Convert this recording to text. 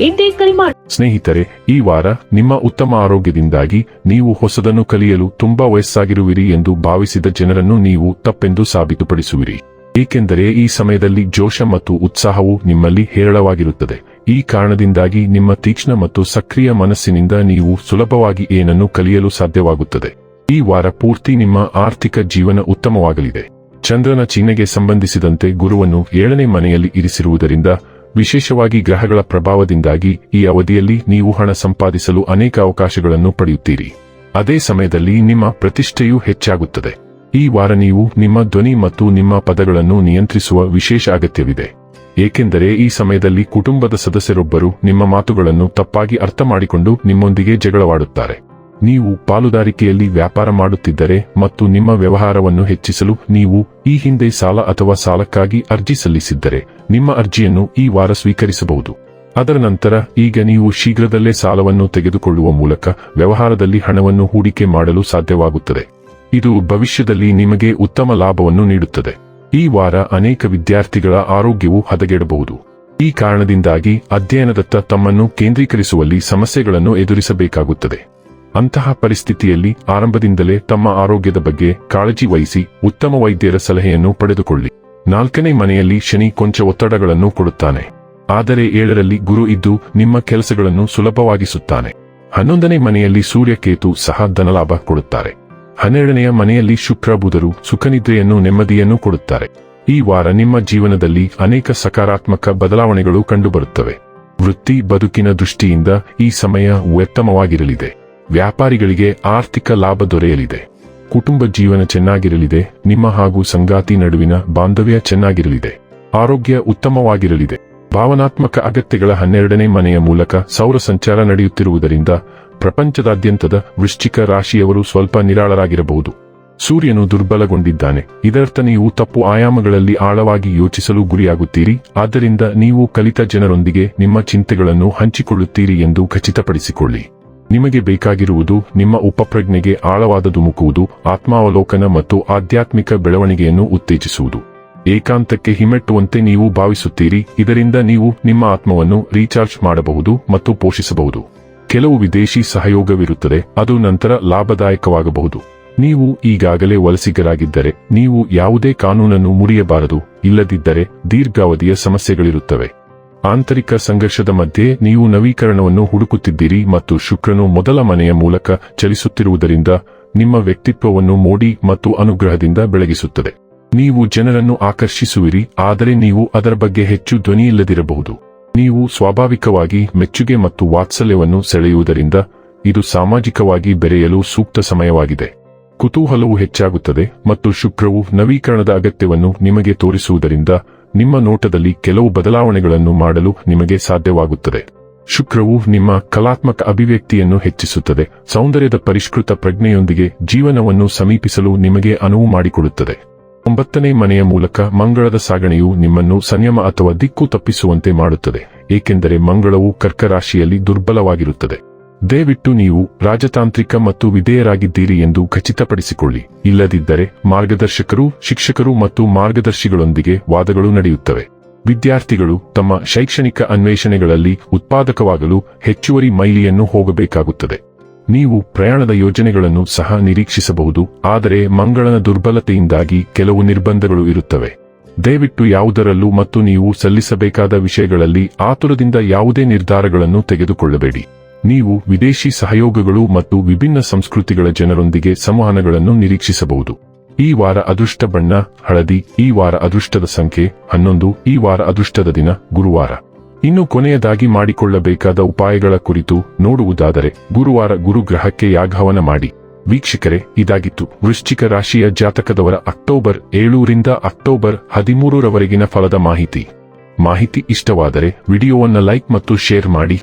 ಎಂದೇ ಕರೆ ಮಾಡಿ. ಸ್ನೇಹಿತರೆ, ಈ ವಾರ ನಿಮ್ಮ ಉತ್ತಮ ಆರೋಗ್ಯದಿಂದಾಗಿ ನೀವು ಹೊಸದನ್ನು ಕಲಿಯಲು ತುಂಬಾ ವಯಸ್ಸಾಗಿರುವಿರಿ ಎಂದು ಭಾವಿಸಿದ ಜನರನ್ನು ನೀವು ತಪ್ಪೆಂದು ಸಾಬೀತುಪಡಿಸುವಿರಿ. ಏಕೆಂದರೆ ಈ ಸಮಯದಲ್ಲಿ ಜೋಶ ಮತ್ತು ಉತ್ಸಾಹವು ನಿಮ್ಮಲ್ಲಿ ಹೇರಳವಾಗಿರುತ್ತದೆ. ಈ ಕಾರಣದಿಂದಾಗಿ ನಿಮ್ಮ ತೀಕ್ಷ್ಣ ಮತ್ತು ಸಕ್ರಿಯ ಮನಸ್ಸಿನಿಂದ ನೀವು ಸುಲಭವಾಗಿ ಏನನ್ನು ಕಲಿಯಲು ಸಾಧ್ಯವಾಗುತ್ತದೆ. ಈ ವಾರ ಪೂರ್ತಿ ನಿಮ್ಮ ಆರ್ಥಿಕ ಜೀವನ ಉತ್ತಮವಾಗಲಿದೆ. ಚಂದ್ರನ ಚಿಹ್ನೆಗೆ ಸಂಬಂಧಿಸಿದಂತೆ ಗುರುವನ್ನು ಏಳನೇ ಮನೆಯಲ್ಲಿ ಇರಿಸಿರುವುದರಿಂದ ವಿಶೇಷವಾಗಿ ಗ್ರಹಗಳ ಪ್ರಭಾವದಿಂದಾಗಿ ಈ ಅವಧಿಯಲ್ಲಿ ನೀವು ಹಣ ಸಂಪಾದಿಸಲು ಅನೇಕ ಅವಕಾಶಗಳನ್ನು ಪಡೆಯುತ್ತೀರಿ. ಅದೇ ಸಮಯದಲ್ಲಿ ನಿಮ್ಮ ಪ್ರತಿಷ್ಠೆಯೂ ಹೆಚ್ಚಾಗುತ್ತದೆ. ಈ ವಾರ ನೀವು ನಿಮ್ಮ ಧ್ವನಿ ಮತ್ತು ನಿಮ್ಮ ಪದಗಳನ್ನು ನಿಯಂತ್ರಿಸುವ ವಿಶೇಷ ಅಗತ್ಯವಿದೆ. ಏಕೆಂದರೆ ಈ ಸಮಯದಲ್ಲಿ ಕುಟುಂಬದ ಸದಸ್ಯರೊಬ್ಬರು ನಿಮ್ಮ ಮಾತುಗಳನ್ನು ತಪ್ಪಾಗಿ ಅರ್ಥ ಮಾಡಿಕೊಂಡು ನಿಮ್ಮೊಂದಿಗೆ ಜಗಳವಾಡುತ್ತಾರೆ. ನೀವು ಪಾಲುದಾರಿಕೆಯಲ್ಲಿ ವ್ಯಾಪಾರ ಮಾಡುತ್ತಿದ್ದರೆ ಮತ್ತು ನಿಮ್ಮ ವ್ಯವಹಾರವನ್ನು ಹೆಚ್ಚಿಸಲು ನೀವು ಈ ಹಿಂದೆ ಸಾಲ ಅಥವಾ ಸಾಲಕ್ಕಾಗಿ ಅರ್ಜಿ ಸಲ್ಲಿಸಿದ್ದರೆ ನಿಮ್ಮ ಅರ್ಜಿಯನ್ನು ಈ ವಾರ ಸ್ವೀಕರಿಸಬಹುದು. ಅದರ ನಂತರ ಈಗ ನೀವು ಶೀಘ್ರದಲ್ಲೇ ಸಾಲವನ್ನು ತೆಗೆದುಕೊಳ್ಳುವ ಮೂಲಕ ವ್ಯವಹಾರದಲ್ಲಿ ಹಣವನ್ನು ಹೂಡಿಕೆ ಮಾಡಲು ಸಾಧ್ಯವಾಗುತ್ತದೆ. ಇದು ಭವಿಷ್ಯದಲ್ಲಿ ನಿಮಗೆ ಉತ್ತಮ ಲಾಭವನ್ನು ನೀಡುತ್ತದೆ. ಈ ವಾರ ಅನೇಕ ವಿದ್ಯಾರ್ಥಿಗಳ ಆರೋಗ್ಯವು ಹದಗೆಡಬಹುದು. ಈ ಕಾರಣದಿಂದಾಗಿ ಅಧ್ಯಯನದತ್ತ ತಮ್ಮನ್ನು ಕೇಂದ್ರೀಕರಿಸುವಲ್ಲಿ ಸಮಸ್ಯೆಗಳನ್ನು ಎದುರಿಸಬೇಕಾಗುತ್ತದೆ. ಅಂತಹ ಪರಿಸ್ಥಿತಿಯಲ್ಲಿ ಆರಂಭದಿಂದಲೇ ತಮ್ಮ ಆರೋಗ್ಯದ ಬಗ್ಗೆ ಕಾಳಜಿ ವಹಿಸಿ ಉತ್ತಮ ವೈದ್ಯರ ಸಲಹೆಯನ್ನು ಪಡೆದುಕೊಳ್ಳಿ. ನಾಲ್ಕನೇ ಮನೆಯಲ್ಲಿ ಶನಿ ಕೊಂಚ ಒತ್ತಡಗಳನ್ನು ಕೊಡುತ್ತಾನೆ. ಆದರೆ ಏಳರಲ್ಲಿ ಗುರು ಇದ್ದು ನಿಮ್ಮ ಕೆಲಸಗಳನ್ನು ಸುಲಭವಾಗಿಸುತ್ತಾನೆ. ಹನ್ನೊಂದನೇ ಮನೆಯಲ್ಲಿ ಸೂರ್ಯಕೇತು ಸಹ ಧನಲಾಭ ಕೊಡುತ್ತಾರೆ. ಹನ್ನೆರಡನೆಯ ಮನೆಯಲ್ಲಿ ಶುಕ್ರ ಬುಧರು ಸುಖನಿದ್ರೆಯನ್ನು ನೆಮ್ಮದಿಯನ್ನು ಕೊಡುತ್ತಾರೆ. ಈ ವಾರ ನಿಮ್ಮ ಜೀವನದಲ್ಲಿ ಅನೇಕ ಸಕಾರಾತ್ಮಕ ಬದಲಾವಣೆಗಳು ಕಂಡುಬರುತ್ತವೆ. ವೃತ್ತಿ ಬದುಕಿನ ದೃಷ್ಟಿಯಿಂದ ಈ ಸಮಯ ಉತ್ತಮವಾಗಿರಲಿದೆ. ವ್ಯಾಪಾರಿಗಳಿಗೆ ಆರ್ಥಿಕ ಲಾಭ ದೊರೆಯಲಿದೆ. ಕುಟುಂಬ ಜೀವನ ಚೆನ್ನಾಗಿರಲಿದೆ, ನಿಮ್ಮ ಹಾಗೂ ಸಂಗಾತಿ ನಡುವಿನ ಬಾಂಧವ್ಯ ಚೆನ್ನಾಗಿರಲಿದೆ, ಆರೋಗ್ಯ ಉತ್ತಮವಾಗಿರಲಿದೆ. ಭಾವನಾತ್ಮಕ ಅಗತ್ಯಗಳ ಹನ್ನೆರಡನೇ ಮನೆಯ ಮೂಲಕ ಸೌರ ಸಂಚಾರ ನಡೆಯುತ್ತಿರುವುದರಿಂದ ಪ್ರಪಂಚದಾದ್ಯಂತದ ವೃಶ್ಚಿಕ ರಾಶಿಯವರು ಸ್ವಲ್ಪ ನಿರಾಳರಾಗಿರಬಹುದು. ಸೂರ್ಯನು ದುರ್ಬಲಗೊಂಡಿದ್ದಾನೆ, ಇದರರ್ಥ ನೀವು ತಪ್ಪು ಆಯಾಮಗಳಲ್ಲಿ ಆಳವಾಗಿ ಯೋಚಿಸಲು ಗುರಿಯಾಗುತ್ತೀರಿ, ಆದ್ದರಿಂದ ನೀವು ಕಲಿತ ಜನರೊಂದಿಗೆ ನಿಮ್ಮ ಚಿಂತೆಗಳನ್ನು ಹಂಚಿಕೊಳ್ಳುತ್ತೀರಿ ಎಂದು ಖಚಿತಪಡಿಸಿಕೊಳ್ಳಿ. ನಿಮಗೆ ಬೇಕಾಗಿರುವುದು ನಿಮ್ಮ ಉಪಪ್ರಜ್ಞೆಗೆ ಆಳವಾದ ಧುಮುಕುವುದು ಆತ್ಮಾವಲೋಕನ ಮತ್ತು ಆಧ್ಯಾತ್ಮಿಕ ಬೆಳವಣಿಗೆಯನ್ನು ಉತ್ತೇಜಿಸುವುದು. ಏಕಾಂತಕ್ಕೆ ಹಿಮ್ಮೆಟ್ಟುವಂತೆ ನೀವು ಭಾವಿಸುತ್ತೀರಿ, ಇದರಿಂದ ನೀವು ನಿಮ್ಮ ಆತ್ಮವನ್ನು ರೀಚಾರ್ಜ್ ಮಾಡಬಹುದು ಮತ್ತು ಪೋಷಿಸಬಹುದು. ಕೆಲವು ವಿದೇಶಿ ಸಹಯೋಗವಿರುತ್ತದೆ, ಅದು ನಂತರ ಲಾಭದಾಯಕವಾಗಬಹುದು. ನೀವು ಈಗಾಗಲೇ ವಲಸಿಗರಾಗಿದ್ದರೆ, ನೀವು ಯಾವುದೇ ಕಾನೂನನ್ನು ಮುರಿಯಬಾರದು, ಇಲ್ಲದಿದ್ದರೆ ದೀರ್ಘಾವಧಿಯ ಸಮಸ್ಯೆಗಳಿರುತ್ತವೆ. ಆಂತರಿಕ ಸಂಘರ್ಷದ ಮಧ್ಯೆ ನೀವು ನವೀಕರಣವನ್ನು ಹುಡುಕುತ್ತಿದ್ದೀರಿ ಮತ್ತು ಶುಕ್ರನು ಮೊದಲ ಮನೆಯ ಮೂಲಕ ಚಲಿಸುತ್ತಿರುವುದರಿಂದ ನಿಮ್ಮ ವ್ಯಕ್ತಿತ್ವವನ್ನು ಮೋಡಿ ಮತ್ತು ಅನುಗ್ರಹದಿಂದ ಬೆಳಗಿಸುತ್ತದೆ. ನೀವು ಜನರನ್ನು ಆಕರ್ಷಿಸುವಿರಿ, ಆದರೆ ನೀವು ಅದರ ಬಗ್ಗೆ ಹೆಚ್ಚು ಧ್ವನಿಯಿಲ್ಲದಿರಬಹುದು ನೀವು ಸ್ವಾಭಾವಿಕವಾಗಿ ಮೆಚ್ಚುಗೆ ಮತ್ತು ವಾತ್ಸಲ್ಯವನ್ನು ಸೆಳೆಯುವುದರಿಂದ ಇದು ಸಾಮಾಜಿಕವಾಗಿ ಬೆರೆಯಲು ಸೂಕ್ತ ಸಮಯವಾಗಿದೆ. ಕುತೂಹಲವು ಹೆಚ್ಚಾಗುತ್ತದೆ ಮತ್ತು ಶುಕ್ರವು ನವೀಕರಣದ ಅಗತ್ಯವನ್ನು ನಿಮಗೆ ತೋರಿಸುವುದರಿಂದ ನಿಮ್ಮ ನೋಟದಲ್ಲಿ ಕೆಲವು ಬದಲಾವಣೆಗಳನ್ನು ಮಾಡಲು ನಿಮಗೆ ಸಾಧ್ಯವಾಗುತ್ತದೆ. ಶುಕ್ರವು ನಿಮ್ಮ ಕಲಾತ್ಮಕ ಅಭಿವ್ಯಕ್ತಿಯನ್ನು ಹೆಚ್ಚಿಸುತ್ತದೆ. ಸೌಂದರ್ಯದ ಪರಿಷ್ಕೃತ ಪ್ರಜ್ಞೆಯೊಂದಿಗೆ ಜೀವನವನ್ನು ಸಮೀಪಿಸಲು ನಿಮಗೆ ಅನುವು ಮಾಡಿಕೊಡುತ್ತದೆ. ಒಂಬತ್ತನೇ ಮನೆಯ ಮೂಲಕ ಮಂಗಳದ ಸಾಗಣೆಯು ನಿಮ್ಮನ್ನು ಸಂಯಮ ಅಥವಾ ದಿಕ್ಕು ತಪ್ಪಿಸುವಂತೆ ಮಾಡುತ್ತದೆ. ಏಕೆಂದರೆ ಮಂಗಳವು ಕರ್ಕರಾಶಿಯಲ್ಲಿ ದುರ್ಬಲವಾಗಿರುತ್ತದೆ. ದಯವಿಟ್ಟು ನೀವು ರಾಜತಾಂತ್ರಿಕ ಮತ್ತು ವಿಧೇಯರಾಗಿದ್ದೀರಿ ಎಂದು ಖಚಿತಪಡಿಸಿಕೊಳ್ಳಿ. ಇಲ್ಲದಿದ್ದರೆ ಮಾರ್ಗದರ್ಶಕರು, ಶಿಕ್ಷಕರು ಮತ್ತು ಮಾರ್ಗದರ್ಶಿಗಳೊಂದಿಗೆ ವಾದಗಳು ನಡೆಯುತ್ತವೆ. ವಿದ್ಯಾರ್ಥಿಗಳು ತಮ್ಮ ಶೈಕ್ಷಣಿಕ ಅನ್ವೇಷಣೆಗಳಲ್ಲಿ ಉತ್ಪಾದಕವಾಗಲು ಹೆಚ್ಚುವರಿ ಮೈಲಿಯನ್ನು ಹೋಗಬೇಕಾಗುತ್ತದೆ. ನೀವು ಪ್ರಯಾಣದ ಯೋಜನೆಗಳನ್ನು ಸಹ ನಿರೀಕ್ಷಿಸಬಹುದು, ಆದರೆ ಮಂಗಳನ ದುರ್ಬಲತೆಯಿಂದಾಗಿ ಕೆಲವು ನಿರ್ಬಂಧಗಳು ಇರುತ್ತವೆ. ದಯವಿಟ್ಟು ಯಾವುದರಲ್ಲೂ ಮತ್ತು ನೀವು ಸಲ್ಲಿಸಬೇಕಾದ ವಿಷಯಗಳಲ್ಲಿ ಆತುರದಿಂದ ಯಾವುದೇ ನಿರ್ಧಾರಗಳನ್ನು ತೆಗೆದುಕೊಳ್ಳಬೇಡಿ. ನೀವು ವಿದೇಶಿ ಸಹಯೋಗಗಳು ಮತ್ತು ವಿಭಿನ್ನ ಸಂಸ್ಕೃತಿಗಳ ಜನರೊಂದಿಗೆ ಸಂವಹನಗಳನ್ನು ನಿರೀಕ್ಷಿಸಬಹುದು. ಈ ವಾರ ಅದೃಷ್ಟ ಬಣ್ಣ, ಹಳದಿ, ಈ ವಾರ ಅದೃಷ್ಟದ ಸಂಖ್ಯೆ, ಹನ್ನೊಂದು, ಈ ವಾರ ಅದೃಷ್ಟದ ದಿನ, ಗುರುವಾರ. ಇನ್ನು ಕೊನೆಯದಾಗಿ ಮಾಡಿಕೊಳ್ಳಬೇಕಾದ ಉಪಾಯಗಳ ಕುರಿತು ನೋಡುವುದಾದರೆ, ಗುರುವಾರ ಗುರುಗ್ರಹಕ್ಕೆ ಯಾಗವನ ಮಾಡಿ. ವೀಕ್ಷಕರೇ, ಇದಾಗಿತ್ತು. ವೃಶ್ಚಿಕ ರಾಶಿಯ ಜಾತಕದವರ ಅಕ್ಟೋಬರ್ ಏಳೂರಿಂದ ಅಕ್ಟೋಬರ್ ಹದಿಮೂರರವರೆಗಿನ ಫಲದ ಮಾಹಿತಿ. ಮಾಹಿತಿ ಇಷ್ಟವಾದರೆ ವಿಡಿಯೋವನ್ನು ಲೈಕ್ ಮತ್ತು ಶೇರ್ ಮಾಡಿ.